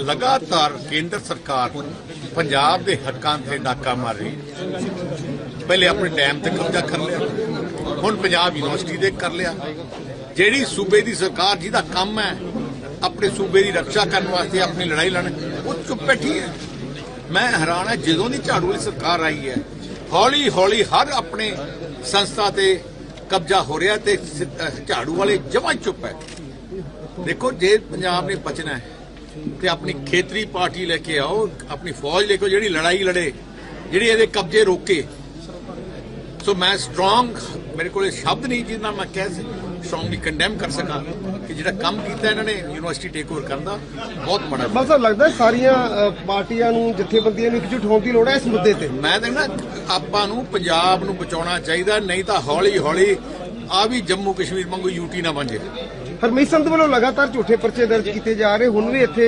ਲਗਾਤਾਰ ਕੇਂਦਰ ਸਰਕਾਰ ਪੰਜਾਬ ਦੇ ਹੱਕਾਂ ਤੇ ਡਾਕਾ ਮਾਰ ਰਹੀ ਪਹਿਲੇ ਆਪਣੇ ਡੈਮ ਤੇ ਕਬਜ਼ਾ ਕਰ ਲਿਆ, ਹੁਣ ਪੰਜਾਬ ਯੂਨੀਵਰਸਿਟੀ ਦੇ ਕਰ ਲਿਆ। ਜਿਹੜੀ ਸੂਬੇ ਦੀ ਸਰਕਾਰ ਜਿਹਦਾ ਕੰਮ ਹੈ, ਆਪਣੇ ਸੂਬੇ ਦੀ ਰੱਖਿਆ ਕਰਨ ਵਾਸਤੇ ਆਪਣੀ ਲੜਾਈ ਲੜਨ, ਉਹ ਚੁੱਪ ਬੈਠੀ ਹੈ। ਮੈਂ ਹੈਰਾਨ ਹਾਂ, ਜਦੋਂ ਦੀ ਝਾੜੂ ਵਾਲੀ ਸਰਕਾਰ ਆਈ ਹੈ ਹੌਲੀ ਹੌਲੀ ਹਰ ਆਪਣੇ ਸੰਸਥਾ ਤੇ ਕਬਜ਼ਾ ਹੋ ਰਿਹਾ ਤੇ ਝਾੜੂ ਵਾਲੇ ਜਮਾਂ ਹੀ ਚੁੱਪ ਹੈ। ਦੇਖੋ, ਜੇ ਪੰਜਾਬ ਨੇ ਬਚਣਾ ਹੈ ਤੇ ਆਪਣੀ ਖੇਤਰੀ ਪਾਰਟੀ ਲੈ ਕੇ ਆਓ ਆਪਣੀ ਫੌਜ ਲੈ ਕੇ ਜਿਹੜੀ ਲੜਾਈ ਲੜੇ ਜਿਹੜੀ ਇਹਦੇ ਕਬਜ਼ੇ ਰੋਕੇ। ਸੋ ਮੈਂ ਸਟਰੋਂਗ ਮੇਰੇ ਕੋਲੇ ਸ਼ਬਦ ਨਹੀਂ ਜਿਹਨਾਂ ਮੈਂ ਕਹਿ ਸਟਰੋਂਗਲੀ ਕੰਡੈਮ ਕਰ ਸਕਾਂ ਕਿ ਜਿਹੜਾ ਕੰਮ ਕੀਤਾ ਇਹਨਾਂ ਨੇ ਯੂਨੀਵਰਸਿਟੀ ਟੇਕ ਓਵਰ ਕਰਨ ਦਾ ਬਹੁਤ ਮਾੜਾ ਬਸ ਲੱਗਦਾ ਸਾਰੀਆਂ ਪਾਰਟੀਆਂ ਨੂੰ ਜਥੇਬੰਦੀਆਂ ਨੂੰ ਇਕਜੁੱਟ ਹੋਣ ਦੀ ਲੋੜ ਹੈ ਇਸ ਮੁੱਦੇ ਤੇ। ਮੈਂ ਤਾਂ ਨਾ ਆਪਾਂ ਨੂੰ ਪੰਜਾਬ ਨੂੰ ਬਚਾਉਣਾ ਚਾਹੀਦਾ ਨਹੀਂ ਤਾਂ ਹੌਲੀ ਹੌਲੀ ਆ ਵੀ ਜੰਮੂ ਕਸ਼ਮੀਰ ਵਾਂਗੂ ਯੂਟੀ ਨਾ ਬਣ ਜੇ ਹਰਮੀਤ ਸੰਧੂ ਵੱਲੋਂ ਲਗਾਤਾਰ ਝੂਠੇ ਪਰਚੇ ਦਰਜ ਕੀਤੇ ਜਾ ਰਹੇ। ਹੁਣ ਵੀ ਇੱਥੇ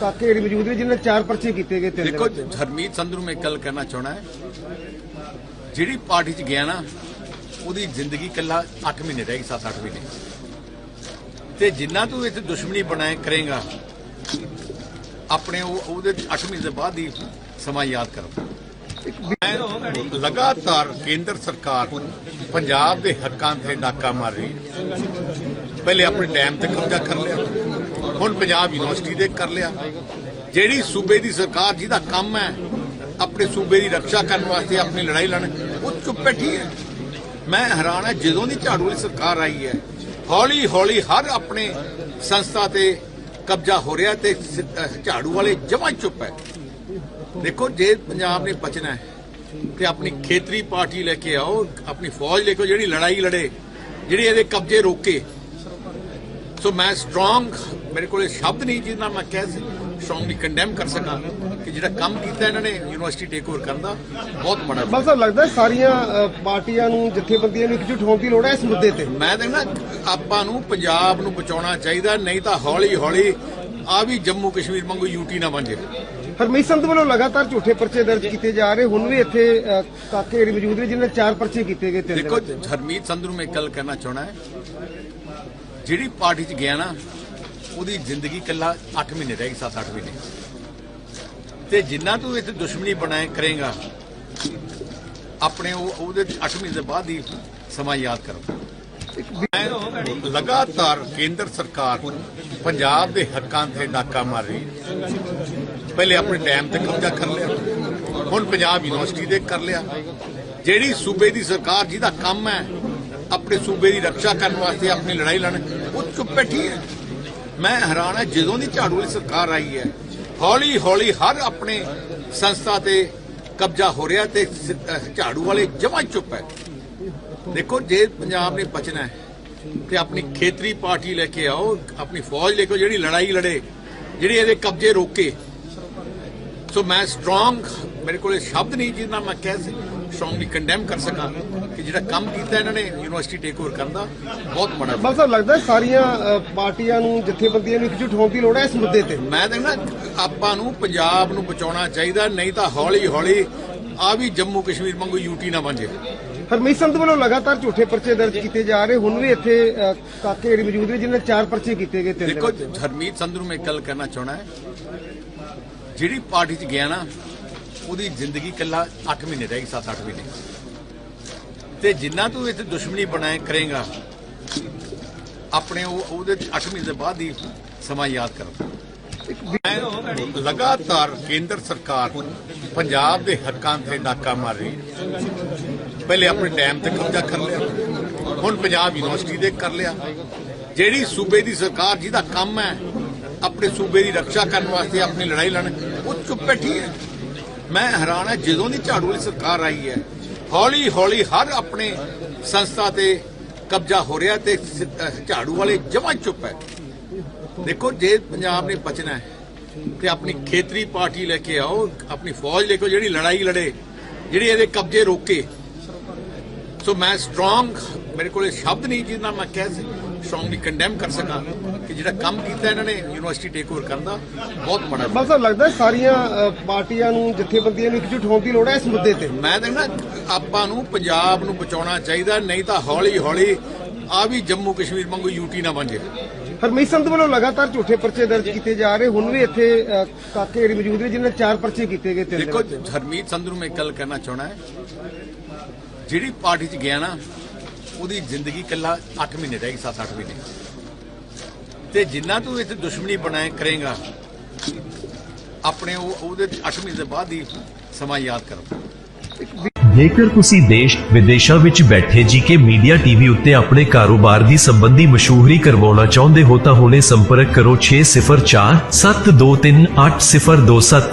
ਕਾਕੇ ਜਿਹੜੀ ਮੌਜੂਦ ਨੇ ਜਿਨ੍ਹਾਂ ਚਾਰ ਪਰਚੇ ਕੀਤੇ ਗਏ ਤਿੰਨ ਦੇਖੋ। ਹਰਮੀਤ ਸੰਧੂ ਨੂੰ ਮੈਂ ਗੱਲ ਕਹਿਣਾ ਚਾਹਣਾ ਜਿਹੜੀ ਪਾਰਟੀ 'ਚ ਗਿਆ ਨਾ ਉਹਦੀ ਜ਼ਿੰਦਗੀ ਕੱਲਾ 8 ਮਹੀਨੇ ਰਹਿ ਗਈ 7-8 ਮਹੀਨੇ। ਤੇ ਜਿੰਨਾ ਤੂੰ ਇੱਥੇ ਦੁਸ਼ਮਣੀ ਬਣਾਏ ਕਰੇਗਾ ਆਪਣੇ ਉਹ ਉਹਦੇ 8 ਮਹੀਨੇ ਦੇ ਬਾਅਦ ਹੀ ਸਮਾਂ ਯਾਦ ਕਰੋ। ਲਗਾਤਾਰ ਕੇਂਦਰ ਸਰਕਾਰ ਪੰਜਾਬ ਦੇ ਹੱਕਾਂ ਤੇ ਡਾਕਾ ਮਾਰ ਰਹੀ ਹੈ। ਪਹਿਲੇ ਆਪਣੇ ਡੈਮ ਤੇ ਕਬਜ਼ਾ ਕਰ ਲਿਆ। ਹੁਣ ਪੰਜਾਬ ਯੂਨੀਵਰਸਿਟੀ ਦੇ ਕਰ ਲਿਆ। ਜਿਹੜੀ ਸੂਬੇ ਦੀ ਸਰਕਾਰ ਜਿਹਦਾ ਕੰਮ ਹੈ ਆਪਣੇ ਸੂਬੇ ਦੀ ਰੱਖਿਆ ਕਰਨ ਵਾਸਤੇ ਆਪਣੀ ਲੜਾਈ ਲੜਨ ਉਹ ਚੁੱਪ ਬੈਠੀ ਹੈ। ਮੈਂ ਹੈਰਾਨ ਹਾਂ ਜਦੋਂ ਦੀ ਝਾੜੂ ਵਾਲੀ ਸਰਕਾਰ ਆਈ ਹੈ ਹੌਲੀ ਹੌਲੀ ਹਰ ਆਪਣੇ ਸੰਸਥਾ ਤੇ ਕਬਜ਼ਾ ਹੋ ਰਿਹਾ ਤੇ ਝਾੜੂ ਵਾਲੇ ਜਮਾਂ ਹੀ ਚੁੱਪ ਹੈ। ਦੇਖੋ ਜੇ ਪੰਜਾਬ ਨੇ ਬਚਣਾ ਹੈ ਤੇ ਆਪਣੀ ਖੇਤਰੀ ਪਾਰਟੀ ਲੈ ਕੇ ਆਓ ਆਪਣੀ ਫੌਜ ਲੈ ਕੇ ਆਓ, ਜਿਹੜੀ ਲੜਾਈ ਲੜੇ ਜਿਹੜੀ ਇਹਦੇ ਕਬਜ਼ੇ ਰੋਕੇ ਸੋ ਮੈਂ ਸਟਰੋਂਗ ਮੇਰੇ ਕੋਲੇ ਸ਼ਬਦ ਨਹੀਂ ਜਿਹਨਾਂ ਮੈਂ ਕਹਿ ਸਟਰੋਂਗਲੀ ਕੰਡੈਮ ਕਰ ਸਕਾਂ ਕਿ ਜਿਹੜਾ ਕੰਮ ਕੀਤਾ ਇਹਨਾਂ ਨੇ ਯੂਨੀਵਰਸਿਟੀ ਟੇਕ ਓਵਰ ਕਰਨ ਦਾ ਬਹੁਤ ਮਾੜਾ ਬਸ ਲੱਗਦਾ ਸਾਰੀਆਂ ਪਾਰਟੀਆਂ ਨੂੰ ਜਥੇਬੰਦੀਆਂ ਨੂੰ ਇਕਜੁੱਟ ਹੋਣ ਦੀ ਲੋੜ ਹੈ ਇਸ ਮੁੱਦੇ ਤੇ। ਮੈਂ ਤਾਂ ਨਾ ਆਪਾਂ ਨੂੰ ਪੰਜਾਬ ਨੂੰ ਬਚਾਉਣਾ ਚਾਹੀਦਾ ਨਹੀਂ ਤਾਂ ਹੌਲੀ ਹੌਲੀ ਆ ਵੀ ਜੰਮੂ ਕਸ਼ਮੀਰ ਵਾਂਗੂ ਯੂਟੀ ਨਾ ਬਣ ਜੇ ਹਰਮੀਤ ਸੰਧੂ ਵੱਲੋਂ ਲਗਾਤਾਰ ਝੂਠੇ ਪਰਚੇ ਦਰਜ ਕੀਤੇ ਜਾ ਰਹੇ ਹੁਣ ਵੀ ਇੱਥੇ ਕਾਕੇ ਜਿਹੜੀ ਮੌਜੂਦ ਨੇ ਜਿਨ੍ਹਾਂ ਚਾਰ ਪਰਚੇ ਕੀਤੇ ਗਏ ਤਿੰਨ ਦੇਖੋ। ਹਰਮੀਤ ਸੰਧੂ ਨੂੰ ਮੈਂ ਗੱਲ ਕਹਿਣਾ ਚਾਹਣਾ ਹੈ। ਜਿਹੜੀ ਪਾਰਟੀ 'ਚ ਗਿਆ ਨਾ, ਉਹਦੀ ਜ਼ਿੰਦਗੀ ਕੱਲਾ 8 ਮਹੀਨੇ ਰਹਿ ਗਈ 7-8 ਮਹੀਨੇ। ਤੇ ਜਿੰਨਾ ਤੂੰ ਇੱਥੇ ਦੁਸ਼ਮਣੀ ਬਣਾਏ ਕਰੇਗਾ, ਆਪਣੇ ਉਹ ਉਹਦੇ 8 ਮਹੀਨੇ ਦੇ ਬਾਅਦ ਹੀ ਸਮਾਂ ਯਾਦ ਕਰੋ। ਮੈਂ ਲਗਾਤਾਰ ਕੇਂਦਰ ਸਰਕਾਰ ਪੰਜਾਬ ਦੇ ਹੱਕਾਂ ਤੇ ਡਾਕਾ ਮਾਰ ਰਹੀ ਹੈ। ਪਹਿਲੇ ਆਪਣੇ ਡੈਮ ਤੇ ਕਬਜ਼ਾ ਕਰ ਲਿਆ, ਹੁਣ ਪੰਜਾਬ ਯੂਨੀਵਰਸਿਟੀ ਦੇ ਕਰ ਲਿਆ। ਜਿਹੜੀ ਸੂਬੇ ਦੀ ਸਰਕਾਰ ਜਿਹਦਾ ਕੰਮ ਹੈ ਆਪਣੇ ਸੂਬੇ ਦੀ ਰੱਖਿਆ ਕਰਨ ਵਾਸਤੇ ਆਪਣੀ ਲੜਾਈ ਲੜਨ। ਉਹ ਚੁੱਪ ਬੈਠੀ ਹੈ। ਮੈਂ ਹੈਰਾਨ ਹਾਂ ਜਦੋਂ ਦੀ ਝਾੜੂ ਵਾਲੀ ਸਰਕਾਰ ਆਈ ਹੈ ਹੌਲੀ ਹੌਲੀ ਹਰ ਆਪਣੇ ਸੰਸਥਾ ਤੇ ਕਬਜ਼ਾ ਹੋ ਰਿਹਾ ਤੇ ਝਾੜੂ ਵਾਲੇ ਜਮਾਂ ਹੀ ਚੁੱਪ ਹੈ। ਦੇਖੋ ਜੇ ਪੰਜਾਬ ਨੇ ਬਚਣਾ ਹੈ ਤੇ ਆਪਣੀ ਖੇਤਰੀ ਪਾਰਟੀ ਲੈ ਕੇ ਆਓ ਆਪਣੀ ਫੌਜ ਲੈ ਕੇ ਆਓ, ਜਿਹੜੀ ਲੜਾਈ ਲੜੇ ਜਿਹੜੀ ਇਹਦੇ ਕਬਜ਼ੇ ਰੋਕੇ। ਸੋ ਮੈਂ ਸਟਰੋਂਗ ਮੇਰੇ ਕੋਲੇ ਸ਼ਬਦ ਨਹੀਂ ਜਿਹਨਾਂ ਮੈਂ ਕਹਿ ਸਟਰੋਂਗਲੀ ਕੰਡੈਮ ਕਰ ਸਕਾਂ। ਕਿ ਜਿਹੜਾ ਕੰਮ ਕੀਤਾ ਇਹਨਾਂ ਨੇ ਯੂਨੀਵਰਸਿਟੀ ਟੇਕ ਓਵਰ ਕਰਨ ਦਾ ਬਹੁਤ ਮਾੜਾ ਬਸ ਲੱਗਦਾ ਸਾਰੀਆਂ ਪਾਰਟੀਆਂ ਨੂੰ ਜਥੇਬੰਦੀਆਂ ਨੂੰ ਇਕਜੁੱਟ ਹੋਣ ਦੀ ਲੋੜ ਹੈ ਇਸ ਮੁੱਦੇ ਤੇ? ਮੈਂ ਤਾਂ ਨਾ ਆਪਾਂ ਨੂੰ ਪੰਜਾਬ ਨੂੰ ਬਚਾਉਣਾ ਚਾਹੀਦਾ ਨਹੀਂ ਤਾਂ ਹੌਲੀ ਹੌਲੀ ਆ ਵੀ ਜੰਮੂ ਕਸ਼ਮੀਰ ਵਾਂਗੂ ਯੂਟੀ ਨਾ ਬਣ ਜੇ ਹਰਮੀਤ ਸੰਧੂ ਵੱਲੋਂ ਲਗਾਤਾਰ ਝੂਠੇ ਪਰਚੇ ਦਰਜ ਕੀਤੇ ਜਾ ਰਹੇ ਹੁਣ ਵੀ ਇੱਥੇ ਕਾਕੇ ਜਿਹੜੀ ਮੌਜੂਦ ਨੇ ਜਿਨ੍ਹਾਂ ਚਾਰ ਪਰਚੇ ਕੀਤੇ ਗਏ ਤਿੰਨ ਦੇਖੋ। ਹਰਮੀਤ ਸੰਧੂ ਨੂੰ ਮੈਂ ਗੱਲ ਕਹਿਣਾ ਚਾਹਣਾ ਹੈ। ਜਿਹੜੀ ਪਾਰਟੀ 'ਚ ਗਿਆ ਨਾ ਉਹਦੀ ਜ਼ਿੰਦਗੀ ਕੱਲਾ 8 ਮਹੀਨੇ ਰਹਿ ਗਈ 7-8 ਮਹੀਨੇ। ਤੇ ਜਿੰਨਾ ਤੂੰ ਇੱਥੇ ਦੁਸ਼ਮਣੀ ਬਣਾਏ ਕਰੇਗਾ, ਆਪਣੇ ਉਹ ਉਹਦੇ 8 ਮਹੀਨੇ ਦੇ ਬਾਅਦ ਹੀ ਸਮਾਂ ਯਾਦ ਕਰਦਾ ਲਗਾਤਾਰ ਕੇਂਦਰ ਸਰਕਾਰ ਪੰਜਾਬ ਦੇ ਹੱਕਾਂ ਤੇ ਡਾਕਾ ਮਾਰ ਰਹੀ ਪਹਿਲੇ ਆਪਣੇ ਡੈਮ ਤੇ ਕਬਜ਼ਾ ਕਰ ਲਿਆ, ਹੁਣ ਪੰਜਾਬ ਯੂਨੀਵਰਸਿਟੀ ਦੇ ਕਰ ਲਿਆ। ਜਿਹੜੀ ਸੂਬੇ ਦੀ ਸਰਕਾਰ ਜਿਹਦਾ ਕੰਮ ਹੈ, ਆਪਣੇ ਸੂਬੇ ਦੀ ਰੱਖਿਆ ਕਰਨ ਵਾਸਤੇ ਆਪਣੀ ਲੜਾਈ ਲੜਨ, ਉਹ ਚੁੱਪ ਬੈਠੀ ਹੈ। ਮੈਂ ਹੈਰਾਨ ਹਾਂ, ਜਦੋਂ ਦੀ ਝਾੜੂ ਵਾਲੀ ਸਰਕਾਰ ਆਈ ਹੈ ਹੌਲੀ ਹੌਲੀ ਹਰ ਆਪਣੇ ਸੰਸਥਾ ਤੇ ਕਬਜ਼ਾ ਹੋ ਰਿਹਾ ਤੇ ਝਾੜੂ ਵਾਲੇ ਜਮਾਂ ਚੁੱਪ ਹੈ। ਦੇਖੋ ਜੇ ਪੰਜਾਬ ਨੇ ਬਚਣਾ ਹੈ ਤੇ ਆਪਣੀ ਖੇਤਰੀ ਪਾਰਟੀ ਲੈ ਕੇ ਆਓ ਆਪਣੀ ਫੌਜ ਲੈ ਕੇ ਆਓ, ਜਿਹੜੀ ਲੜਾਈ ਲੜੇ ਜਿਹੜੀ ਇਹਦੇ ਕਬਜ਼ੇ ਰੋਕੇ। ਸੋ ਮੈਂ ਸਟਰੋਂਗ ਮੇਰੇ ਕੋਲੇ ਸ਼ਬਦ ਨਹੀਂ ਜਿਹਨਾਂ ਮੈਂ ਕਹਿ ਸਟਰੋਂਗਲੀ ਕੰਡੈਮ ਕਰ ਸਕਾਂ ਕਿ ਜਿਹੜਾ ਕੰਮ ਕੀਤਾ ਇਹਨਾਂ ਨੇ ਯੂਨੀਵਰਸਿਟੀ ਟੇਕ ਓਵਰ ਕਰਨ ਦਾ ਬਹੁਤ ਮਾੜਾ ਬਸ ਲੱਗਦਾ ਸਾਰੀਆਂ ਪਾਰਟੀਆਂ ਨੂੰ ਜਥੇਬੰਦੀਆਂ ਨੂੰ ਇਕਜੁੱਟ ਹੋਣ ਦੀ ਲੋੜ ਹੈ ਇਸ ਮੁੱਦੇ ਤੇ ਮੈਂ ਤਾਂ ਨਾ ਆਪਾਂ ਨੂੰ ਪੰਜਾਬ ਨੂੰ ਬਚਾਉਣਾ ਚਾਹੀਦਾ ਨਹੀਂ ਤਾਂ ਹੌਲੀ ਹੌਲੀ ਆ ਵੀ ਜੰਮੂ ਕਸ਼ਮੀਰ ਵਾਂਗੂ ਯੂਟੀ ਨਾ ਬਣ ਜੇ ਹਰਮੀਤ ਸੰਧੂ ਵੱਲੋਂ ਲਗਾਤਾਰ ਝੂਠੇ ਪਰਚੇ ਦਰਜ ਕੀਤੇ ਜਾ ਰਹੇ ਹੁਣ ਵੀ ਇੱਥੇ ਕਾਕੇ ਜਿਹੜੇ ਮੌਜੂਦ ਨੇ ਜਿਨ੍ਹਾਂ ਚਾਰ ਪਰਚੇ ਕੀਤੇ ਗਏ ਤਿੰਨ ਦੇਖੋ। ਹਰਮੀਤ ਸੰਧੂ ਨੂੰ ਮੈਂ ਇੱਕ ਗੱਲ ਕਹਿਣਾ ਚਾਹਣਾ ਹੈ ਜਿਹੜੀ ਪਾਰਟੀ 'ਚ ਗਿਆ ਨਾ ਉਹਦੀ ਜ਼ਿੰਦਗੀ ਕੱਲਾ 8 ਮਹੀਨੇ ਰਹੇਗੀ 7-8 ਮਹੀਨੇ। ਤੇ ਜਿੰਨਾ ਤੂੰ ਇੱਥੇ ਦੁਸ਼ਮਣੀ ਬਣਾਏ ਕਰੇਗਾ, ਆਪਣੇ ਉਹ ਉਹਦੇ 8 ਮਹੀਨੇ ਦੇ ਬਾਅਦ ਹੀ ਸਮਾਂ ਯਾਦ ਕਰੋ। ਜੇਕਰ ਤੁਸੀਂ ਦੇਸ਼ ਵਿਦੇਸ਼ਾਂ ਵਿੱਚ ਬੈਠੇ ਜੀਕੇ ਮੀਡੀਆ ਟੀਵੀ ਉੱਤੇ ਆਪਣੇ ਕਾਰੋਬਾਰ ਦੀ ਸੰਬੰਧੀ ਮਸ਼ਹੂਰੀ ਕਰਵਾਉਣਾ ਚਾਹੁੰਦੇ ਹੋ ਤਾਂ ਹੁਣੇ ਸੰਪਰਕ ਕਰੋ 604 723 8027